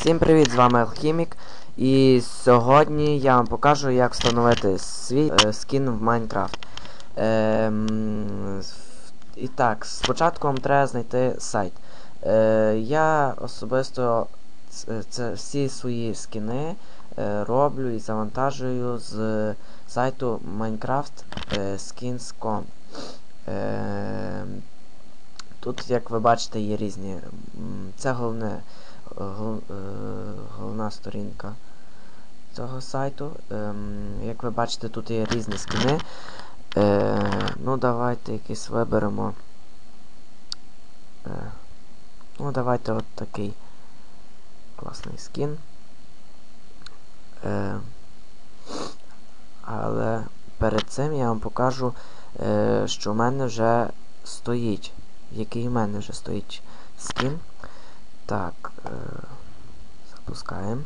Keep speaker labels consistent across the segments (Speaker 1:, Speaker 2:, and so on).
Speaker 1: Всім привіт, з вами Алхімік. І сьогодні я вам покажу, як встановити свій е, скін в Майнкрафт. Ем, і так, спочатку вам треба знайти сайт. Е, я особисто це, це всі свої скіни е, роблю і завантажую з сайту minecraft.skins.com. Е, тут, як ви бачите, є різні. Це головне гол- е, головна сторінка цього сайту. Ем, як ви бачите, тут є різні скини. Е, ну, давайте якийсь виберемо. Е, ну, давайте от такий класний скін. Е, але перед цим я вам покажу, е, що в мене вже стоїть. Який в мене вже стоїть скін. Так, е, запускаємо.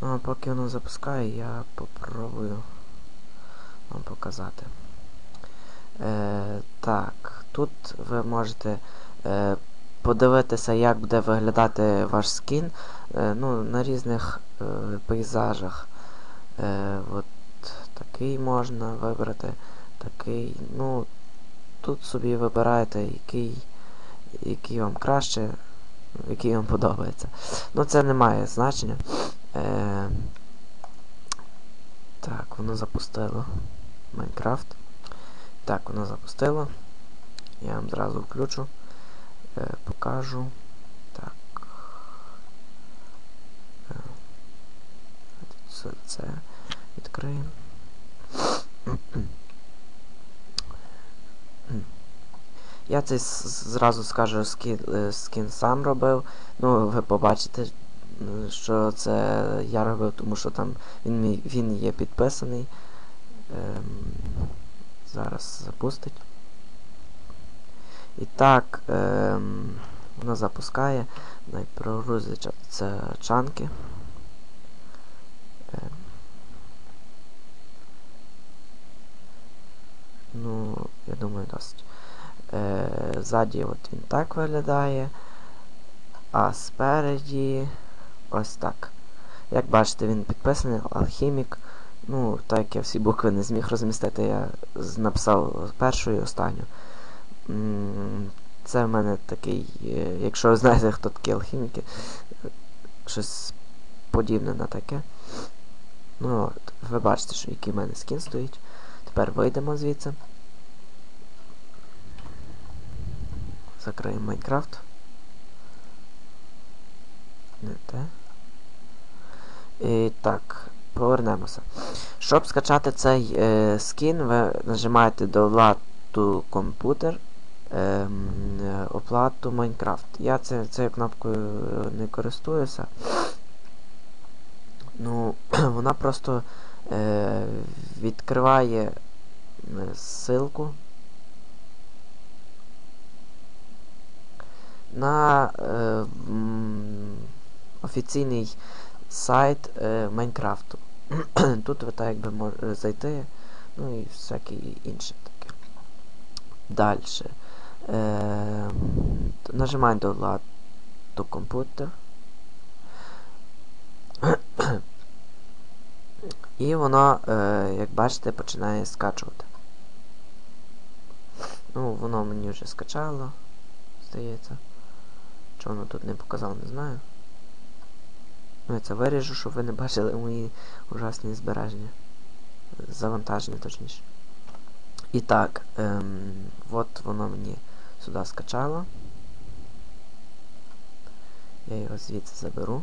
Speaker 1: Ну, а поки воно запускає, я попробую вам показати. Е, так, тут ви можете е, подивитися, як буде виглядати ваш скін е, ну, на різних е, пейзажах. Е, от такий можна вибрати, такий. Ну, тут собі вибираєте, який, який вам краще, який вам подобається. Ну, це не має значення. Е, так, воно запустило. Майнкрафт. Так, воно запустило. Я вам зразу включу. Е, покажу. Так. Е, це, це відкриємо. Я цей зразу скажу скін, е, скін сам робив. Ну, ви побачите, що це я робив, тому що там він, він є підписаний. Ем, зараз запустить. І так, ем, вона запускає. Це чанки. Ем. Ну, я думаю, досить. Е, ззаді от він так виглядає. А спереді ось так. Як бачите, він підписаний, алхімік. Ну, так як я всі букви не зміг розмістити, я написав першу і останню. Це в мене такий, е, якщо ви знаєте, хто такі алхіміки, щось подібне на таке. Ну от, ви бачите, що який в мене скін стоїть. Тепер вийдемо звідси. Закриємо Майнкрафт. Не те. І так, повернемося. Щоб скачати цей е, скін, ви нажимаєте до оплату комп'ютер, е, оплату Майнкрафт. Я це, цією кнопкою е, не користуюся. Ну, вона просто відкриває е, ссылку на е, офіційний сайт е, Майнкрафту. Тут ви так якби можете зайти, ну і всяке інше таке. Далі. Е, нажимаємо до ладу комп'ютер. І воно, е, як бачите, починає скачувати. Ну, воно мені вже скачало, здається. Чого воно тут не показало, не знаю. Ну, я це виріжу, щоб ви не бачили мої ужасні збереження. Завантаження, точніше. І так, ем, от воно мені сюди скачало. Я його звідси заберу.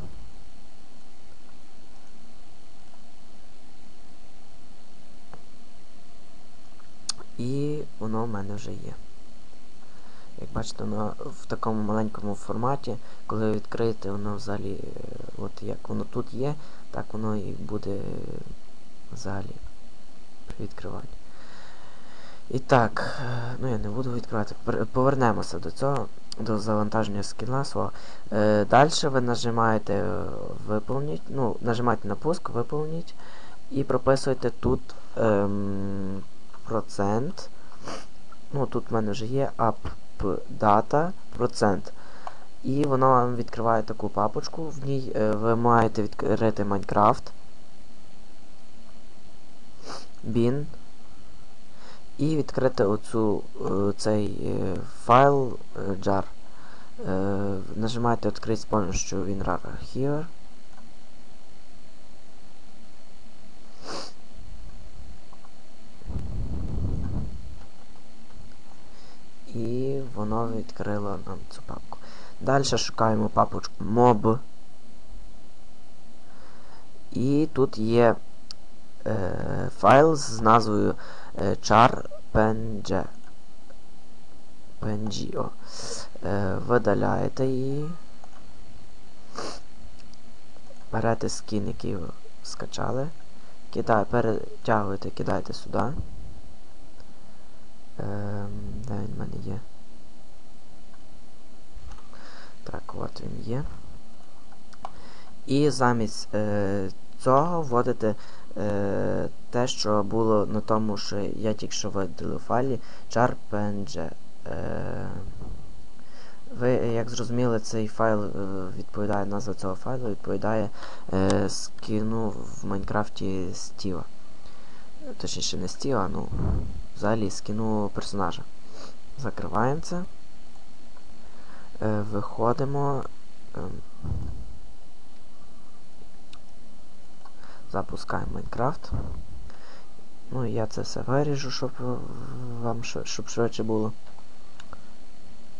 Speaker 1: І воно в мене вже є. Як бачите, воно в такому маленькому форматі, коли ви відкриєте, воно взагалі, е, от як воно тут є, так воно і буде взагалі при відкриванні. І так, е, ну я не буду відкривати. Повернемося до цього, до завантаження скіна свого. Е, Далі ви нажимаєте виповніть, ну, нажимаєте на пуск, виповніть і прописуєте тут ем, процент ну тут в мене вже є appdata процент. І воно вам відкриває таку папочку. В ній е, ви маєте відкрити Minecraft. Bin. І відкрити оцю, е, цей е, файл jar. Е, нажимаєте відкрити з помощью WinRAR Archiver. І воно відкрило нам цю папку. Далі шукаємо папочку mob. І тут є е, файл з назвою е, char.png. PNG, Е, видаляєте її. Берете скін, який ви скачали. Кидає, перетягуєте, кидаєте сюди. Ем, де він в мене є? Так, от він є. І замість е, цього вводите е, те, що було на тому, що я тільки що видалив файлі char.png. Е, ви, як зрозуміли, цей файл е, відповідає назва цього файлу, відповідає е, скіну в Майнкрафті Стіва. Точніше не Стіва, ну взагалі скіну персонажа. Закриваємо це. Е, виходимо. Е, запускаємо Майнкрафт. Ну я це все виріжу, щоб вам щоб швидше було.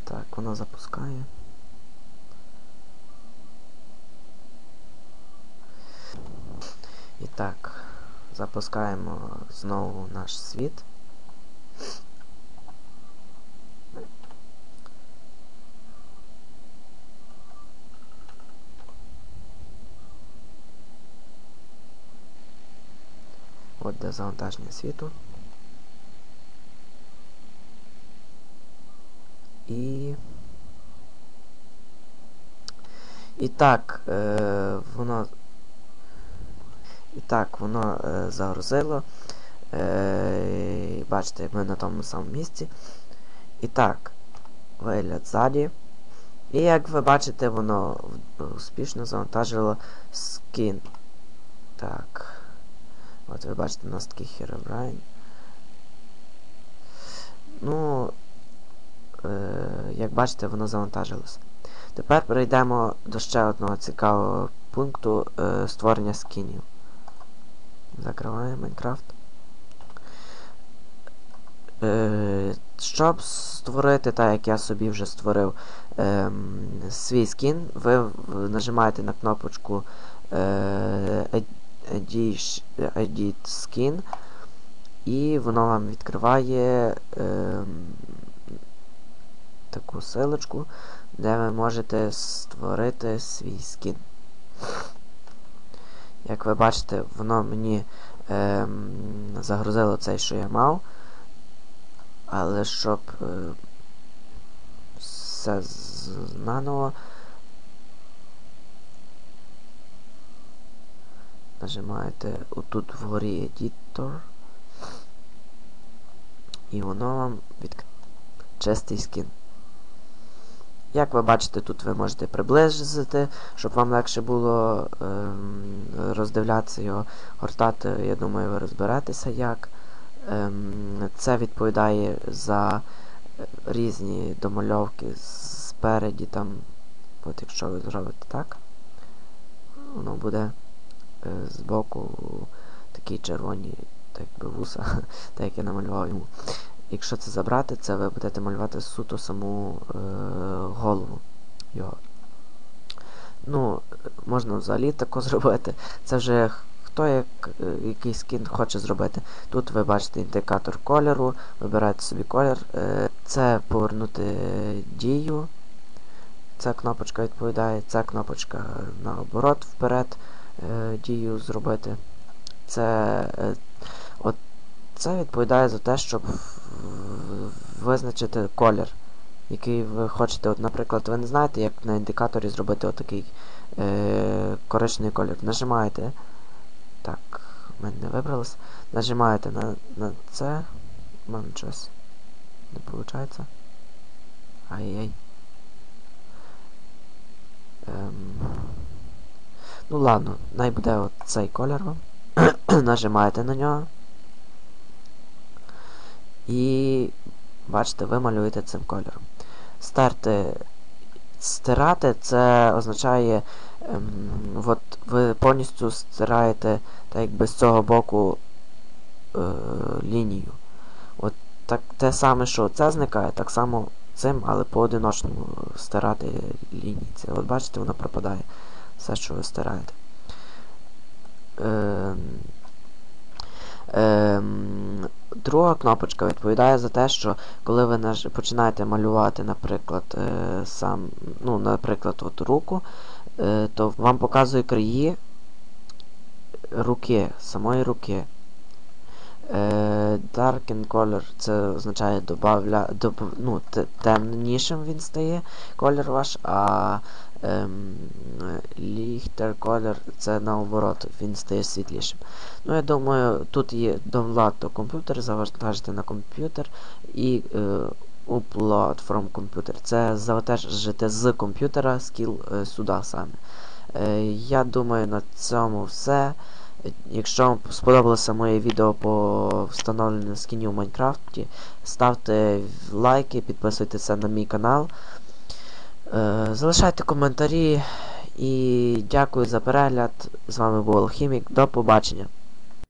Speaker 1: Так, вона запускає. І так, запускаємо знову наш світ. От де завантаження світу. І... І так, е, воно... І так, воно е, загрузило. Е, Бачите, ми на тому самому місці. І так, вигляд ззаді. І як ви бачите, воно успішно завантажило скін. Так. От ви бачите, у нас такий Herobrine. Ну, е, як бачите, воно завантажилось. Тепер перейдемо до ще одного цікавого пункту е, створення скінів. Закриваємо Майнкрафт. Е, щоб створити, так як я собі вже створив е, свій скін, ви нажимаєте на кнопочку е, Edit Skin і воно вам відкриває е, таку силочку, де ви можете створити свій скін. Як ви бачите, воно мені е, загрузило цей, що я мав. Але щоб е, все наново нажимаєте отут вгорі Editor і воно вам від чистий скін. Як ви бачите, тут ви можете приблизити, щоб вам легше було ем, роздивлятися його, гортати, я думаю, ви розберетеся як. Ем, Це відповідає за різні домальовки спереді там. От якщо ви зробите так, воно буде е, збоку такі червоні, так би вуса, так як я намалював йому. Якщо це забрати, це ви будете малювати суто саму е, голову його. Ну, можна взагалі тако зробити. Це вже хто як, е, який скін хоче зробити. Тут ви бачите індикатор кольору, вибираєте собі колір. Е, це повернути дію. Ця кнопочка відповідає, ця кнопочка наоборот вперед е, дію зробити. Це от це відповідає за те, щоб визначити колір, який ви хочете. От, Наприклад, ви не знаєте, як на індикаторі зробити отакий е, коричневий колір. Нажимаєте. Так, в мене не вибралось. Нажимаєте на на це. Мам щось. не виходить. Ай-яй. Ем... Ну ладно, най буде от цей колір вам. Нажимаєте на нього. І бачите, ви малюєте цим кольором. Старте стирати це означає, ем, от ви повністю стираєте так якби з цього боку е, лінію. От так те саме, що це зникає, так само цим, але поодиночному стирати лінії. Це, от бачите, воно пропадає. Все, що ви стираєте. Ем, ем, друга кнопочка відповідає за те, що коли ви наж... починаєте малювати, наприклад, е, сам, ну, наприклад, от руку, е, то вам показує краї руки, самої руки. Е, darken color це означає добавля, доб, ну, темнішим він стає колір ваш, а ем, color це наоборот, він стає світлішим. Ну, я думаю, тут є download до комп'ютер, завантажити на комп'ютер і е, upload from computer. Це завантажити з комп'ютера скіл е, сюди саме. Е, я думаю, на цьому все. Якщо вам сподобалося моє відео по встановленню скінів в Майнкрафті, ставте лайки, підписуйтеся на мій канал. Е, залишайте коментарі і дякую за перегляд. З вами був Алхімік. До побачення.